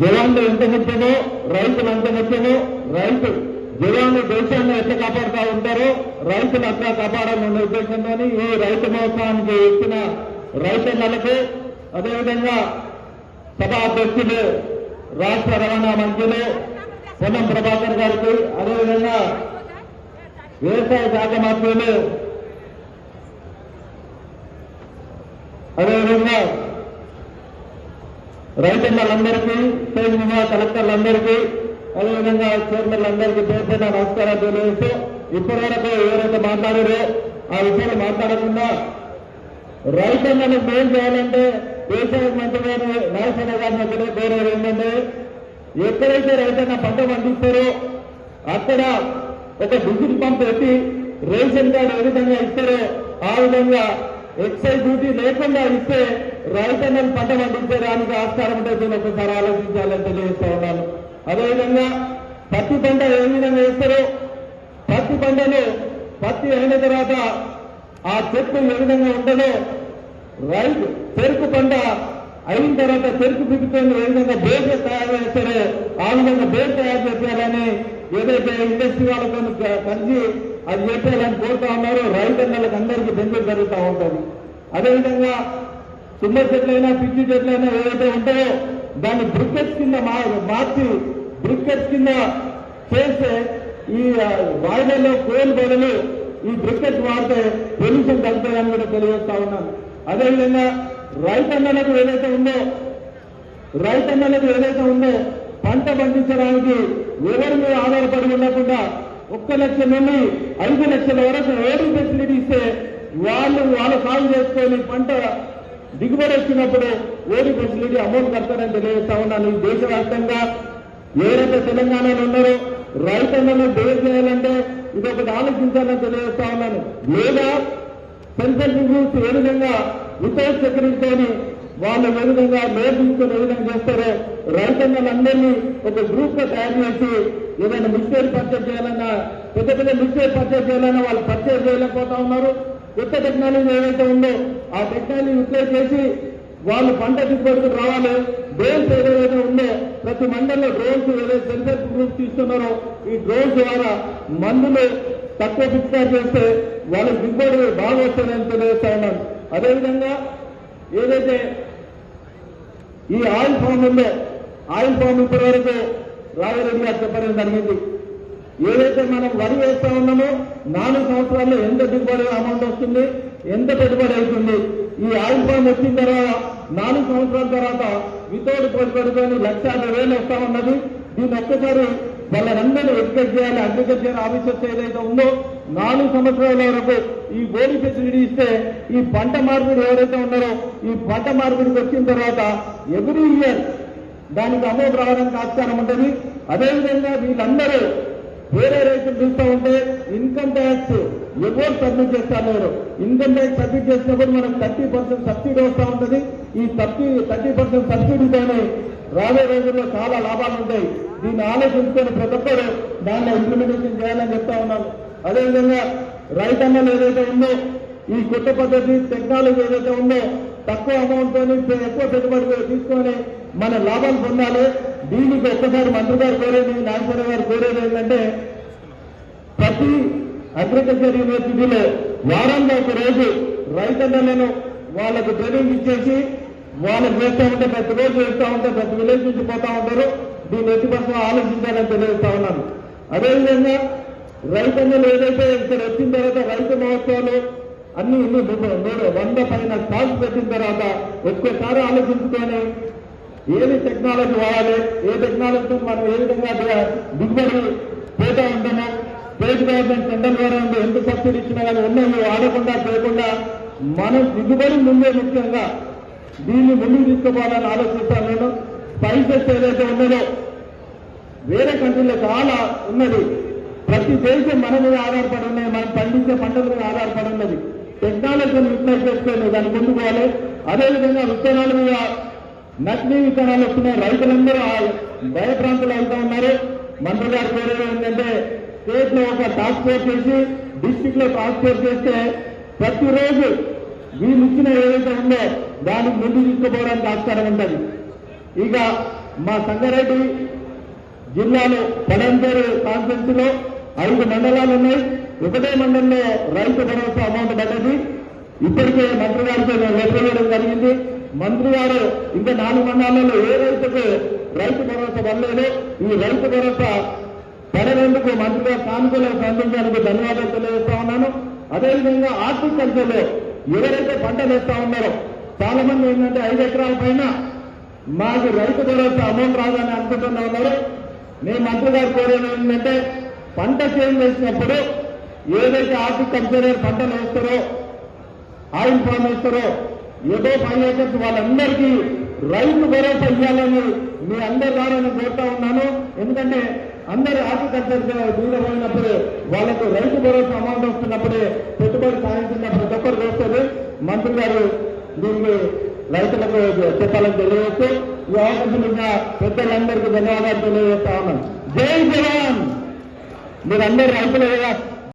జవాన్లు ఎంత ముఖ్యమో రైతులు ఎంత ముఖ్యమో రైతు జవాన్లు దేశాన్ని ఎట్లా కాపాడుతూ ఉంటారో రైతులు అట్లా కాపాడాలన్న ఉద్దేశంతోని ఈ రైతు మహోత్సవానికి ఇచ్చిన రైతన్నలకు అదేవిధంగా సభా అధ్యక్షులు రాష్ట్ర రవాణా మంత్రులు పొన్నం ప్రభాకర్ గారికి అదేవిధంగా వ్యవసాయ శాఖ మంత్రులు అదేవిధంగా రైతులందరికీ స్టేట్ విభాగ కలెక్టర్లందరికీ అదేవిధంగా చైర్మన్లందరికీ పేరు పేరు నమస్కారాలు తెలియజేస్తూ ఇప్పటి వరకు ఎవరైతే మాట్లాడారో ఆ విషయాలు మాట్లాడకుండా రైతన్నలు ఏం చేయాలంటే వ్యవసాయ మంత్రి గారు గారిని ఒకటే కోరేది ఏంటంటే ఎక్కడైతే రైతన్న పంట పండిస్తారో అక్కడ ఒక డీజిల్ పంప్ పెట్టి రేషన్ కార్డు ఏ విధంగా ఇస్తారో ఆ విధంగా ఎక్సైజ్ డ్యూటీ లేకుండా ఇస్తే రైతన్నలు పంట పండించడానికి ఆస్కారం ఉంటుంది ఒకసారి ఆలోచించాలని తెలియజేస్తా ఉన్నాను. అదేవిధంగా పత్తి పంట ఏ విధంగా వేస్తారో పత్తి పంటను పత్తి అయిన తర్వాత ఆ చెట్టు ఏ విధంగా ఉంటుందో రైతు చెరుకు పంట అయిన తర్వాత చెరుకు పిప్పుకొని ఏ విధంగా బేస్ తయారు చేస్తారో ఆ విధంగా బేస్ తయారు చేసేయాలని ఏదైతే ఇండస్ట్రీ వాళ్ళతో కలిసి అది చెప్పి చేయాలని కోరుతా ఉన్నారో. రైతన్నలకు అందరికీ బెనిఫిట్ జరుగుతూ ఉంటుంది. అదేవిధంగా చిన్న చెట్లైనా పిచ్చి చెట్లైనా ఏవైతే ఉంటాయో దాన్ని బ్రికెట్స్ కింద మా- మార్చి బ్రికెట్స్ కింద చేస్తే ఈ వాయిదల్లో వాయిదాల్లో కోల్ బదులు ఈ బ్రికెట్ వాడితే పొల్యూషన్ తగ్గుతుందని కూడా తెలియజేస్తా ఉన్నాను. అదేవిధంగా రైతన్నలకు ఏదైతే ఉందో రైతన్నలకు ఏదైతే ఉందో పంట పండించడానికి ఎవరి మీద ఆధారపడి ఉండకుండా ఒక్క లక్ష నుండి ఐదు లక్షల వరకు ఏడు ఫెసిలిటీ ఇస్తే వాళ్ళు వాళ్ళు సాగు చేసుకొని పంట దిగుబడి వచ్చినప్పుడు ఓడి ఫెసిలిటీ అమౌంట్ కడతారని తెలియజేస్తా ఉన్నాను. దేశవ్యాప్తంగా ఏదైతే తెలంగాణలో ఉన్నారో రైతన్నలు బేర్ చేయాలంటే ఇదొకటి ఆలోచించాలని తెలియజేస్తా ఉన్నాను. లేదా సెంట్రల్ ఏ విధంగా వితౌట్ సెక్యూరిటీతోని వాళ్ళు ఏ విధంగా లోన్ ఏ విధంగా చేస్తారో రైతన్నలందరినీ ఒక గ్రూప్గా తయారు చేసి ఏదైనా మిస్టేక్ పర్చేజ్ చేయాలన్నా పెద్ద పెద్ద మిస్టేక్ పర్చేజ్ చేయాలన్నా వాళ్ళు పర్చేజ్ చేయలేకపోతా ఉన్నారు. కొత్త టెక్నాలజీ ఏదైతే ఉందో ఆ టెక్నాలజీ యూటిలైజ్ చేసి వాళ్ళు పంట దిగుబడికి రావాలి. డ్రోన్స్ ఏదైతే ఉందో ప్రతి మండలంలో డ్రోన్స్ ఏదైతే సెన్సర్ గ్రూప్ తీస్తున్నారో ఈ డ్రోన్స్ ద్వారా మందులు తక్కువ పిచికారు చేస్తే వాళ్ళ దిగుబడి బాగా వస్తుందని తెలియజేస్తా ఉన్నాను. అదేవిధంగా ఏదైతే ఈ ఆయిల్ ఫామ్ ఉందో ఆయిల్ ఫామ్ ఇప్పటి వరకు రాఘరెడ్డి గారు చెప్పడం జరిగింది. ఏదైతే మనం వరి వేస్తా ఉన్నామో నాలుగు సంవత్సరాల్లో ఎంత దిగుబడి అమౌంట్ వస్తుంది ఎంత పెట్టుబడి అవుతుంది? ఈ ఆయిల్ ఫామ్ వచ్చిన తర్వాత నాలుగు సంవత్సరాల తర్వాత వితౌట్ పెట్టుబడితో లక్ష యాభై వేలు వస్తా ఉన్నది. దీన్ని ఒక్కసారి వాళ్ళందరూ ఎడ్యుకేట్ చేయాలి అగ్రికల్చర్ ఆఫీసర్స్ ఏదైతే ఉందో నాలుగు సంవత్సరాల వరకు ఈ బోడి ఫెసిలిటీ ఇస్తే ఈ పంట మార్పిడి ఎవరైతే ఉన్నారో ఈ పంట మార్పిడికి వచ్చిన తర్వాత ఎవ్రీ ఇయర్ దానికి అమౌంట్ రావడానికి ఆస్కారం ఉంటుంది. అదేవిధంగా వీళ్ళందరూ వేరే రైతులు చూస్తూ ఉంటే ఇన్కమ్ ట్యాక్స్ ఎవరు సబ్మిట్ చేస్తారు లేరు ఇన్కమ్ ట్యాక్స్ సబ్మిట్ చేసినప్పుడు మనకు థర్టీ పర్సెంట్ సబ్సిడీ వస్తూ ఉంటుంది. ఈ థర్టీ థర్టీ పర్సెంట్ సబ్సిడీతోనే రాబోయే రోజుల్లో చాలా లాభాలు ఉంటాయి. దీన్ని ఆలోచించుకొని ప్రతి ఒక్కరు దాన్ని ఇంప్లిమెంటేషన్ చేయాలని చెప్తా ఉన్నాను. అదేవిధంగా రైతన్నలు ఏదైతే ఉందో ఈ కొత్త పద్ధతి టెక్నాలజీ ఏదైతే ఉందో తక్కువ అమౌంట్ తోని ఎక్కువ పెట్టుబడి తీసుకొని మన లాభాలు పొందాలి. దీనికి ఒక్కసారి మంత్రి గారు కోరేది నాగేశ్వర గారు కోరేది ఏంటంటే ప్రతి అగ్రికల్చర్ యూనివర్సిటీలో వారంలో ఒక రోజు రైతన్నలను వాళ్ళకు ట్రైనింగ్ ఇచ్చేసి వాళ్ళు చేస్తూ ఉంటే ప్రతి రోజు చేస్తూ ఉంటే ప్రతి విలేజ్ నుంచి పోతా ఉంటారు. దీన్ని ఎట్టి పక్కన ఆలోచించాలని తెలియజేస్తా ఉన్నాను. అదేవిధంగా రైతన్నలు ఏదైతే ఇక్కడ వచ్చిన తర్వాత రైతు మహోత్సవాలు అన్ని ఇన్ని వంద పైన స్టాక్ పెట్టిన తర్వాత ఒక్కసారి ఆలోచించుకొని ఏది టెక్నాలజీ వాడాలి ఏ టెక్నాలజీతో మనం ఏ విధంగా దిగుబడి పోతా ఉంటామో స్టేట్ గవర్నమెంట్ సెంట్రల్ గవర్నమెంట్ ఎంత సబ్సిడీ ఇచ్చినా కానీ ఉన్నాయి వాడకుండా చేయకుండా మనం దిగుబడి ముందే ముఖ్యంగా దీన్ని ముందుకు తీసుకుపోవాలని ఆలోచిస్తాను నేను. స్పైసెస్ ఏదైతే ఉన్నదో వేరే కంట్రీలో చాలా ఉన్నది. ప్రతి దేశం మన మీద ఆధారపడి ఉన్నది. మనం పండించే పంటల మీద ఆధారపడి ఉన్నది. టెక్నాలజీని యూటిలైజ్ చేసుకొని దాన్ని ముందుకు పోవాలి అదేవిధంగా విత్తనాల మీద నకిలీ విత్తనాలు వస్తున్నాయి. రైతులందరూ ఆ భయప్రాంతులు వెళ్తా ఉన్నారు. మంత్రి గారు కోరేది ఏంటంటే స్టేట్లో ఒక టాస్క్ ఫోర్స్ చేసి డిస్టిక్లో టాస్క్ ఫోర్స్ చేస్తే ప్రతిరోజు వీళ్ళు ఇచ్చిన ఏదైతే ఉందో దానికి ముందు తీసుకుపోవడానికి ఆస్కారం ఉంటుంది. ఇక మా సంగారెడ్డి జిల్లాలో పడంపేరు కాన్ఫరెన్స్లో ఐదు మండలాలు ఉన్నాయి. ఒకటే మండలంలో రైతు భరోసా అమౌంట్ పడ్డది. ఇప్పటికే మంత్రి గారితో నేను జరిగింది. మంత్రి గారు ఇంకా నాలుగు మండలాల్లో ఏ రైతుకు రైతు భరోసా పడలేదు ఈ రైతు భరోసా పడేందుకు మంత్రి గారు సానుకూలంగా స్పందించడానికి ధన్యవాదాలు తెలియజేస్తా ఉన్నాను. అదేవిధంగా హార్టికల్చర్లో ఎవరైతే పంటలు వేస్తా ఉన్నారో చాలా మంది ఏంటంటే ఐదు ఎకరాల పైన మాకు రైతు భరోసా అమౌంట్ రాదని అనుకుంటున్నా ఉన్నారు. నేను మంత్రి గారు కోరేది ఏంటంటే పంట చేంజ్ చేసినప్పుడు ఏదైతే హార్టికల్చర్ పంటలు వేస్తారో ఆయిల్ ఫామ్ వేస్తారో ఏదో ఫైవ్ ఏకర్స్ వాళ్ళందరికీ రైతు భరోసా ఇవ్వాలని మీ అందరి ద్వారా నేను కోరుతా ఉన్నాను. ఎందుకంటే అందరూ హార్టికల్చర్ దూరం పోయినప్పుడు వాళ్ళకు రైతు భరోసా అమౌంట్ వస్తున్నప్పుడే పెట్టుబడి సాధించిన ప్రతి ఒక్కరు వేస్తారు. మంత్రి గారు దీన్ని రైతులకు చెప్పాలని తెలియజేస్తూ ఈ అవకాశం పెద్దలందరికీ ధన్యవాదాలు తెలియజేస్తా ఉన్నాను. జై జవాన్! మీరందరూ రైతులు కదా.